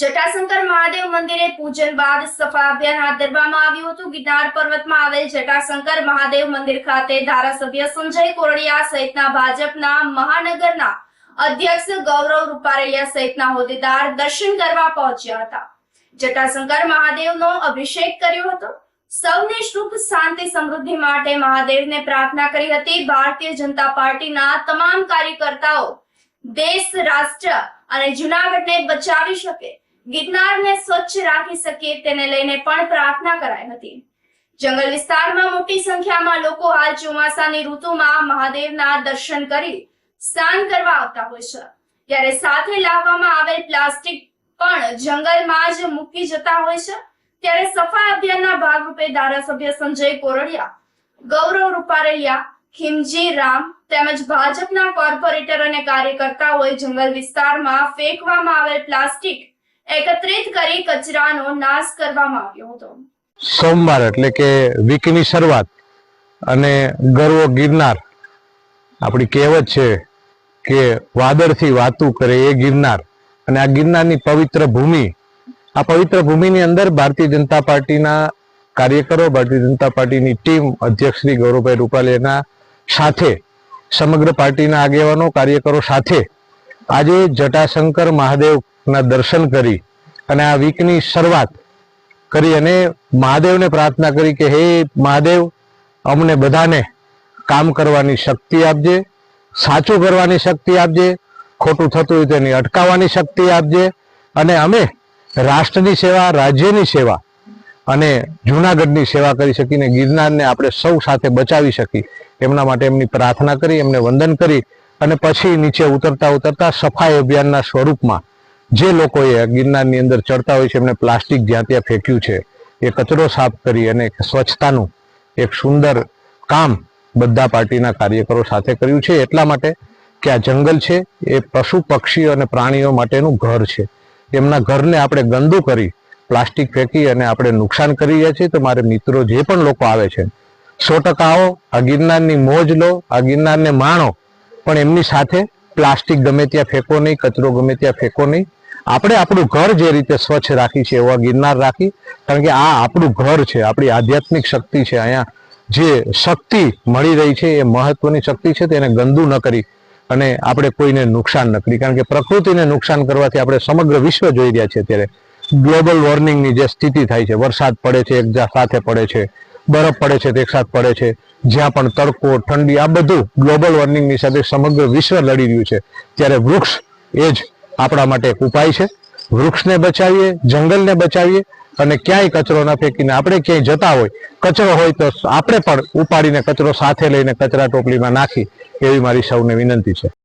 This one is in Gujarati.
જટાશંકર મહાદેવ મંદિરે પૂજન બાદ સફા અભિયાન હાથ ધરવામાં આવ્યું હતું. ગિરનાર પર્વતમાં આવેલ જટાશંકર મહાદેવ મંદિર ખાતે ધારાસભ્ય સંજય કોરડિયા સહિતના ભાજપના મહાનગરના અધ્યક્ષ ગૌરવ રૂપારેલિયા સહિતના હોદ્દેદાર દર્શન કરવા પહોંચ્યા હતા. જટાશંકર મહાદેવનો અભિષેક કર્યો હતો. સૌને સુખ શાંતિ, સમૃદ્ધિ માટે મહાદેવને પ્રાર્થના કરી હતી. ભારતીય જનતા પાર્ટીના તમામ કાર્યકર્તાઓ દેશ, રાષ્ટ્ર અને જુનાગઢને બચાવી શકે ગિરનારને સ્વચ્છ રાખી શકે તેને લઈને પણ પ્રાર્થના કરાઈ હતી. જંગલ વિસ્તારમાં મોટી સંખ્યામાં લોકો હાલ ચોમાસાની ઋતુમાં મહાદેવના દર્શન કરી સ્નાન કરવા આવતા હોય છે. ત્યારે સાથે લાવવામાં આવેલ પ્લાસ્ટિક પણ જંગલમાં જ મૂકી જતા હોય છે. ત્યારે સફાઈ અભિયાનના ભાગરૂપે ધારાસભ્ય સંજય કોરડિયા, ગૌરવ રૂપારેલિયા ખીમજી રામ તેમજ ભાજપના કોર્પોરેટર અને કાર્યકર્તાઓએ જંગલ વિસ્તારમાં ફેંકવામાં આવેલ પ્લાસ્ટિક એકત્રિત કરી કચરાનો નાશ કરવામાં આવ્યો હતો. સોમવાર એટલે કે વીકની શરૂઆત અને ગરવો ગિરનાર આપણી કહેવત છે કે વાદળથી વાતું કરે એ ગિરનાર. અને આ ગિરનારની પવિત્ર ભૂમિ, આ પવિત્ર ભૂમિની અંદર ભારતીય જનતા પાર્ટીના કાર્યકરો, ભારતીય જનતા પાર્ટીની ટીમ અધ્યક્ષ શ્રી ગૌરવભાઈ રૂપાલીના સાથે, સમગ્ર પાર્ટીના આગેવાનો, કાર્યકરો સાથે આજે જટાશંકર મહાદેવના દર્શન કરી અને આ વીકની શરૂઆત કરી અને મહાદેવને પ્રાર્થના કરી કે હે મહાદેવ, અમને બધાને કામ કરવાની શક્તિ આપજે, સાચું કરવાની શક્તિ આપજે, ખોટું થતું હોય તેની અટકાવવાની શક્તિ આપજે અને અમે રાષ્ટ્રની સેવા, રાજ્યની સેવા અને જૂનાગઢની સેવા કરી શકીને ગિરનારને આપણે સૌ સાથે બચાવી શકી એમના માટે એમની પ્રાર્થના કરી, એમને વંદન કરી અને પછી નીચે ઉતરતા ઉતરતા સફાઈ અભિયાનના સ્વરૂપમાં જે લોકોએ ગિરનારની અંદર ચડતા હોય છે એમણે પ્લાસ્ટિક જ્યાં ત્યાં ફેંક્યું છે, એ કચરો સાફ કરી અને સ્વચ્છતાનું એક સુંદર કામ બધા પાર્ટીના કાર્યકરો સાથે કર્યું છે. એટલા માટે કે આ જંગલ છે, એ પશુ, પક્ષીઓ અને પ્રાણીઓ માટેનું ઘર છે. એમના ઘરને આપણે ગંદુ કરી પ્લાસ્ટિક ફેંકી અને આપણે નુકસાન કરી રહ્યા છીએ. તો મારે મિત્રો જે પણ લોકો આવે છે, સો ટકા આવો, આ ગિરનારની મોજ લો, આ ગિરનારને માણો, પણ એમની સાથે પ્લાસ્ટિક ગમે ત્યાં ફેંકો નહીં, કચરો ગમે ત્યાં ફેંકો નહીં. આપણે આપણું ઘર જે રીતે સ્વચ્છ રાખી છે, એવા ગિરનાર રાખી, કારણ કે આ આપણું ઘર છે, આપણી આધ્યાત્મિક શક્તિ છે. અહીંયા જે શક્તિ મળી રહી છે, એ મહત્વની શક્તિ છે, તેને ગંદુ ન કરી અને આપણે કોઈને નુકસાન ન કરી. કારણ કે પ્રકૃતિને નુકસાન કરવાથી આપણે સમગ્ર વિશ્વ જોઈ રહ્યા છે અત્યારે. ગ્લોબલ વોર્મિંગની જે સ્થિતિ થાય છે, વરસાદ પડે છે, એક સાથે પડે છે, બરફ પડે છે, તે એક સાથે પડે છે, જ્યાં પણ તડકો, ઠંડી, આ બધું ગ્લોબલ વોર્મિંગની સાથે સમગ્ર વિશ્વ લડી રહ્યું છે. ત્યારે વૃક્ષ એ જ આપણા માટે એક ઉપાય છે. વૃક્ષને બચાવીએ, જંગલને બચાવીએ અને ક્યાંય કચરો ન ફેંકીને આપણે ક્યાંય જતા હોય, કચરો હોય તો આપણે પણ ઉપાડીને કચરો સાથે લઈને કચરા ટોપલીમાં નાખી એવી મારી સૌને વિનંતી છે.